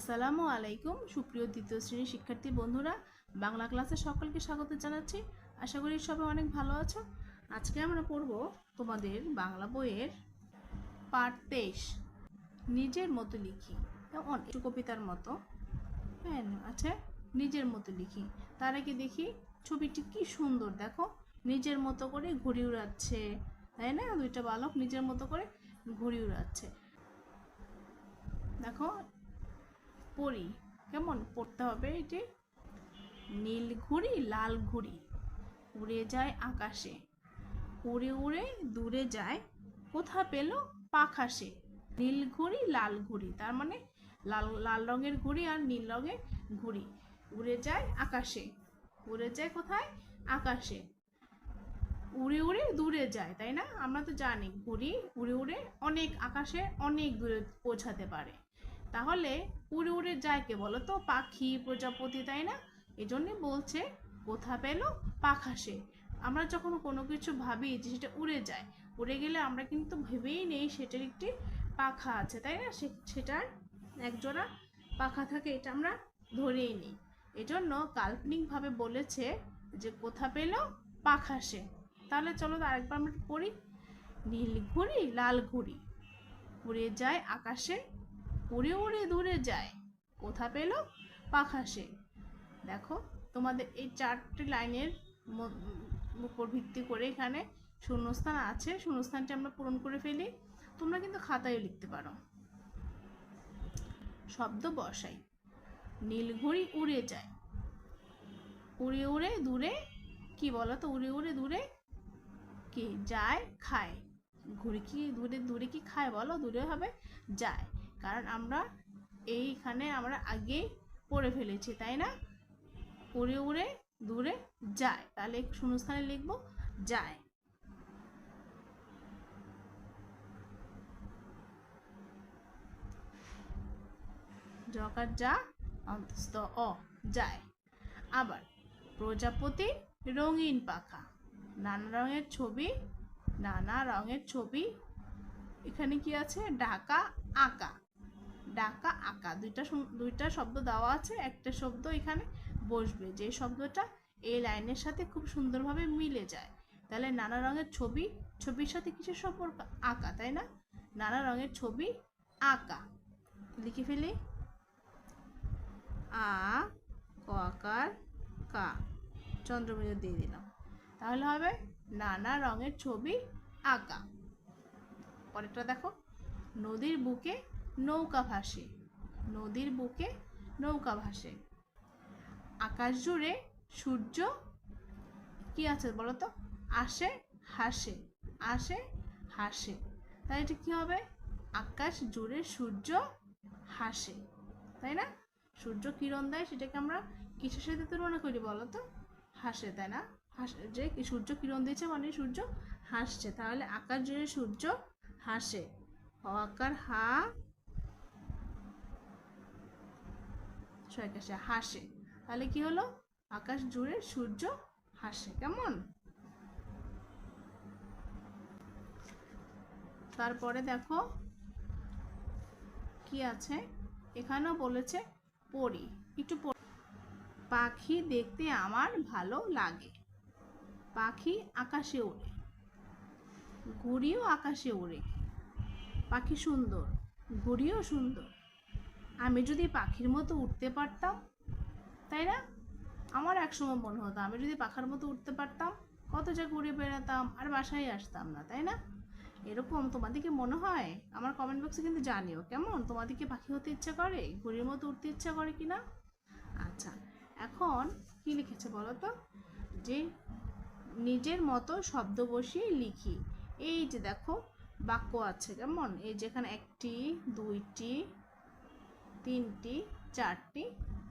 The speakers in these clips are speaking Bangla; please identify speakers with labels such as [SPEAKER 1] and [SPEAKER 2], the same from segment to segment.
[SPEAKER 1] আসসালামু আলাইকুম, সুপ্রিয় দ্বিতীয় শ্রেণির শিক্ষার্থী বন্ধুরা। বাংলা ক্লাসে সকলকে স্বাগত জানাচ্ছি। আশা করি সবাই অনেক ভালো আছো। আজকে আমরা পড়ব তোমাদের বাংলা বইয়ের পাঠ তেইশ। নিজের মতো লিখি। অনেক কবিতার মতো। হ্যাঁ আচ্ছা নিজের মতো লিখি। তার আগে দেখি ছবিটি কি সুন্দর, দেখো। নিজের মতো করে ঘুড়ি উড়াচ্ছে, তাই না? দুইটা বালক নিজের মতো করে ঘুড়ি উড়াচ্ছে। দেখো পড়ি কেমন? পড়তে হবে এটি নীল ঘুড়ি, লাল ঘুড়ি। উড়ে যায় আকাশে। উড়ে উড়ে দূরে যায়। কোথা পেল? পাখাসে নীল ঘুড়ি, লাল ঘুড়ি। তার মানে লাল লাল রঙের ঘুড়ি আর নীল রঙের ঘুড়ি। উড়ে যায় আকাশে। উড়ে যায় কোথায়? আকাশে। উড়ে উড়ে দূরে যায়, তাই না? আমরা তো জানি ঘুড়ি উড়ে উড়ে অনেক আকাশে অনেক দূরে পৌঁছাতে পারে। তাহলে উড়ে উড়ে যায় কে বলো তো? পাখি, প্রজাপতি, তাই না? এজন্যই বলছে, কোথা পেল? পাখাসে আমরা যখন কোনো কিছু ভাবি যে সেটা উড়ে যায়, উড়ে গেলে আমরা কিন্তু ভেবেই নেই সেটার একটি পাখা আছে, তাই না? সে- সেটার একজোড়া পাখা থাকে, এটা আমরা ধরেই নিই। এজন্য কাল্পনিকভাবে বলেছে যে কোথা পেল? পাখাসে তাহলে চলো আরেকবার আমরা পড়ি। নীল ঘুড়ি, লাল ঘুড়ি। উড়ে যায় আকাশে। উড়ে উড়ে দূরে যায়। কোথা পেল? পাখাসে দেখো, তোমাদের এই চারটি লাইনের উপর ভিত্তি করে এখানে শূন্যস্থান আছে। শূন্যস্থানটি আমরা পূরণ করে ফেলি। তোমরা কিন্তু খাতায় লিখতে পারো। শব্দ বসাই। নীলঘড়ি উড়ে যায়। উড়ে উড়ে দূরে? কি বলো তো উড়ে উড়ে দূরে? কি? যায়, খায়। ঘুরে কি দূরে দূরে কি খায় বলো? দূরে হবে? যায়। কারণ আমরা এইখানে আমরা আগেই পড়ে ফেলেছি, তাই না? উড়ে উড়ে দূরে যায়। তাহলে শূন্যস্থানে লিখব, যায়। জকার যা, অন্তস্থ অ, যায়। আবার, প্রজাপতি রঙিন পাখা। নানা রঙের ছবি, নানা রঙের ছবি। এখানে কি আছে? ঢাকা আঁকা। ডাকা আঁকা। দুইটা দুইটা শব্দ দেওয়া আছে, একটা শব্দ এখানে বসবে। যে শব্দটা এই লাইনের সাথে খুব সুন্দরভাবে মিলে যায়। তাহলে নানা রঙের ছবি, ছবির সাথে কিসের সম্পর্ক? আঁকা, তাই না? নানা রঙের ছবি, আঁকা। লিখে ফেলি। আ, ক আকার, কা। চন্দ্রবিন্দু দিয়ে দিলাম। তাহলে হবে নানা রঙের ছবি, আঁকা। পরেরটা দেখো। নদীর বুকে নৌকা ভাসে, নদীর বুকে নৌকা ভাসে। আকাশ জুড়ে সূর্য কি আছে বলো তো আসে, হাসে আসে, হাসে। তাই এটা কি হবে? আকাশ জুড়ে সূর্য হাসে, তাই না? সূর্য কিরণ দেয় সেটাকে আমরা কিসের সাথে তুলনা করি বলো তো হাসে, তাই না? হাসে যে সূর্য কিরণ দিয়েছে মানে সূর্য হাসছে। তাহলে আকাশ জুড়ে সূর্য হাসে। আকার হা ছয়কাশে হাসে। তাহলে কি হলো? আকাশ জুড়ে সূর্য হাসে, কেমন? তারপরে দেখো, কি আছে? এখানেও বলেছে পড়ি একটু। পাখি দেখতে আমার ভালো লাগে। পাখি আকাশে ওড়ে। ঘুড়িও আকাশে ওড়ে। পাখি সুন্দর, ঘুড়িও সুন্দর। আমি যদি পাখির মতো উঠতে পারতাম, তাই না? আমার একসময় মনে হতো, আমি যদি পাখার মতো উঠতে পারতাম, কত যা ঘুরে বেড়াতাম আর বাসায় আসতাম না, তাই না? এরকম তোমাদেরকে মনে হয়? আমার কমেন্ট বক্সে কিন্তু জানিও, কেমন? তোমাদেরকে পাখি হতে ইচ্ছা করে? ঘুড়ির মতো উঠতে ইচ্ছা করে কি না আচ্ছা এখন কি লিখেছে বলো তো? যে নিজের মতো শব্দ বসিয়ে লিখি। এই যে দেখো, বাক্য আছে, কেমন? এই যেখানে একটি, দুইটি তিনটি, চারটি,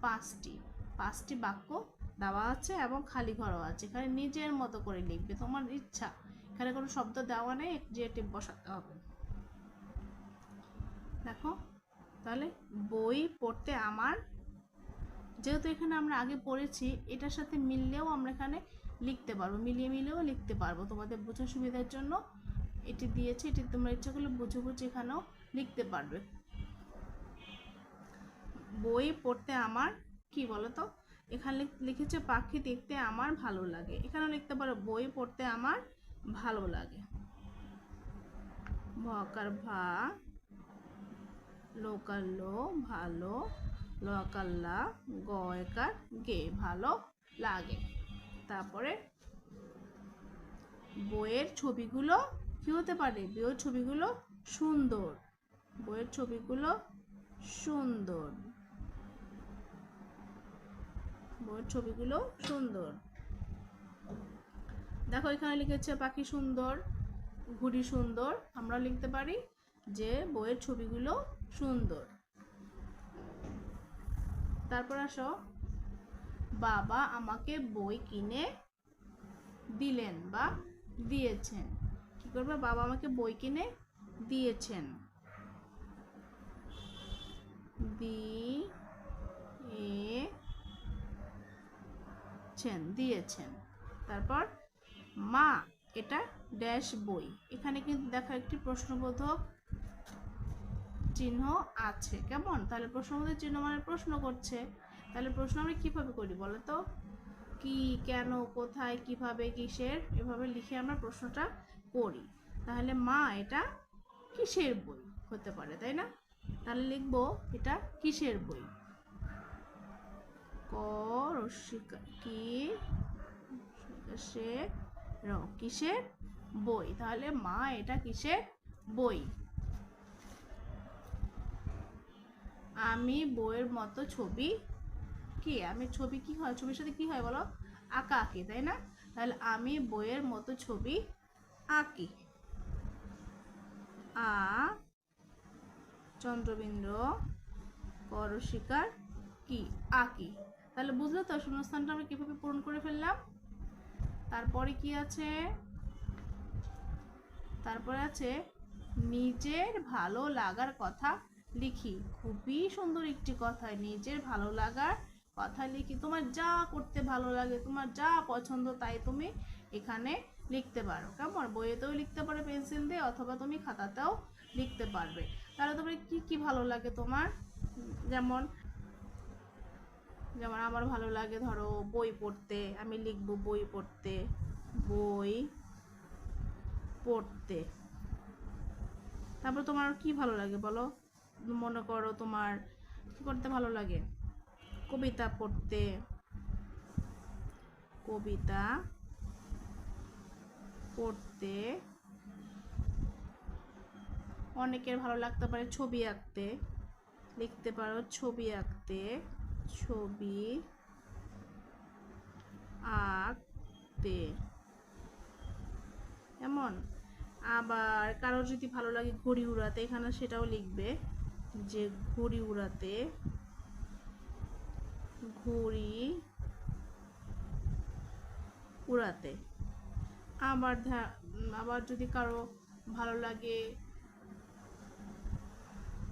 [SPEAKER 1] পাঁচটি। পাঁচটি বাক্য দেওয়া আছে এবং খালি ঘরও আছে। এখানে নিজের মতো করে লিখবে, তোমার ইচ্ছা। এখানে কোনো শব্দ দেওয়া নেই যে বসাতে হবে। দেখো, তাহলে বই পড়তে আমার, যেহেতু এখানে আমরা আগে পড়েছি, এটার সাথে মিললেও আমরা এখানে লিখতে পারব, মিলিয়ে মিলিয়েও লিখতে পারব। তোমাদের বোঝার সুবিধার জন্য এটি দিয়েছে, এটি তোমরা ইচ্ছা করলে বুঝে বুঝে এখানেও লিখতে পারবে। বই পড়তে আমার, কি বলো তো এখানে লিখেছে, পাখি দেখতে আমার ভালো লাগে। এখানে লিখতে পারো, বই পড়তে আমার ভালো লাগে। ভকার ভা লোকাল লো, ভালো লকাল্লা গয়কার গে, ভালো লাগে। তারপরে বইয়ের ছবিগুলো কি হতে পারে? বইয়ের ছবিগুলো সুন্দর। বইয়ের ছবিগুলো সুন্দর। বইয়ের ছবিগুলো সুন্দর। দেখো, এখানে লিখেছে পাখি সুন্দর, ঘুড়ি সুন্দর। আমরা লিখতে পারি যে, বইয়ের ছবিগুলো সুন্দর। তারপর আসো, বাবা আমাকে বই কিনে দিলেন বা দিয়েছেন। কি করবে? বাবা আমাকে বই কিনে দিয়েছেন। দি ছেন দিয়েছেন। তারপর, মা, এটা ড্যাশ বই। এখানে কিন্তু দেখো একটি প্রশ্নবোধক চিহ্ন আছে, কেমন? তাহলে প্রশ্নবোধক চিহ্ন মানে প্রশ্ন করছে। তাহলে প্রশ্ন আমরা কীভাবে করি বলো তো? কি, কেন, কোথায়, কীভাবে, কিসের? এভাবে লিখে আমরা প্রশ্নটা করি। তাহলে মা, এটা কিসের বই? হতে পারে, তাই না? তাহলে লিখব, এটা কিসের বই? ক কি? সে র, কিসের বই? তাহলে মা এটা কিসের বই? আমি বইয়ের মতো ছবি কি? আমি ছবি কি হয়? ছবির সাথে কি হয় বলো? আঁকা আঁকি, তাই না? তাহলে আমি বইয়ের মতো ছবি আঁকি। আ, চন্দ্রবিন্দু করশিকার কি? আঁকি। তাহলে বুঝলে তো, শূন্যস্থানটা আমরা কীভাবে পূরণ করে ফেললাম? তারপরে কি আছে? তারপরে আছে, নিজের ভালো লাগার কথা লিখি। খুবই সুন্দর একটি কথা, নিজের ভালো লাগার কথা লিখি। তোমার যা করতে ভালো লাগে, তোমার যা পছন্দ তাই তুমি এখানে লিখতে পারো। কেমন? বইয়েতেও লিখতে পারো, পেন্সিল দিয়ে, অথবা তুমি খাতাতেও লিখতে পারবে। তাহলে তোমার কি কি ভালো লাগে তোমার? যেমন যেমন আমার ভালো লাগে, ধরো বই পড়তে, আমি লিখব বই পড়তে বই পড়তে। তারপর তোমার কি ভালো লাগে বলো? মনে করো তোমার কি করতে ভালো লাগে? কবিতা পড়তে। কবিতা পড়তে। অনেকের ভালো লাগতে পারে ছবি আঁকতে। লিখতে পারো ছবি আঁকতে। ছবি আঁকতে। এমন? আবার কারোর যদি ভালো লাগে ঘড়ি উড়াতে, এখানে সেটাও লিখবে যে ঘড়ি উড়াতে ঘড়ি উড়াতে। আবার আবার যদি কারও ভালো লাগে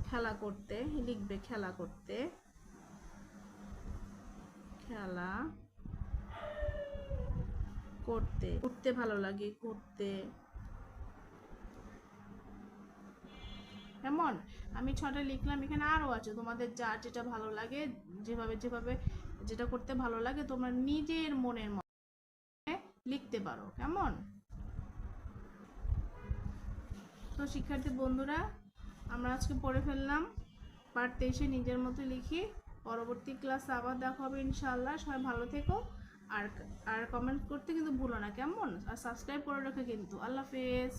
[SPEAKER 1] খেলা করতে, লিখবে খেলা করতে। খেলা করতে, উঠতে ভালো লাগে করতে কেমন? আমি ছটা লিখলাম, এখানে আরও আছে। তোমাদের যার যেটা ভালো লাগে, যেভাবে যেভাবে যেটা করতে ভালো লাগে, তোমরা নিজের মনের মনে লিখতে পারো। কেমন? তো শিক্ষার্থী বন্ধুরা, আমরা আজকে পড়ে ফেললাম। পার্ট তেইশে নিজের মতো লিখি। পরবর্তী ক্লাসে আবার দেখা হবে ইনশাআল্লাহ। সবাই ভালো থেকো। আর আর কমেন্ট করতে কিন্তু ভুলো না, কেমন? আর সাবস্ক্রাইব করে রাখো কিন্তু। আল্লাহ হাফেজ।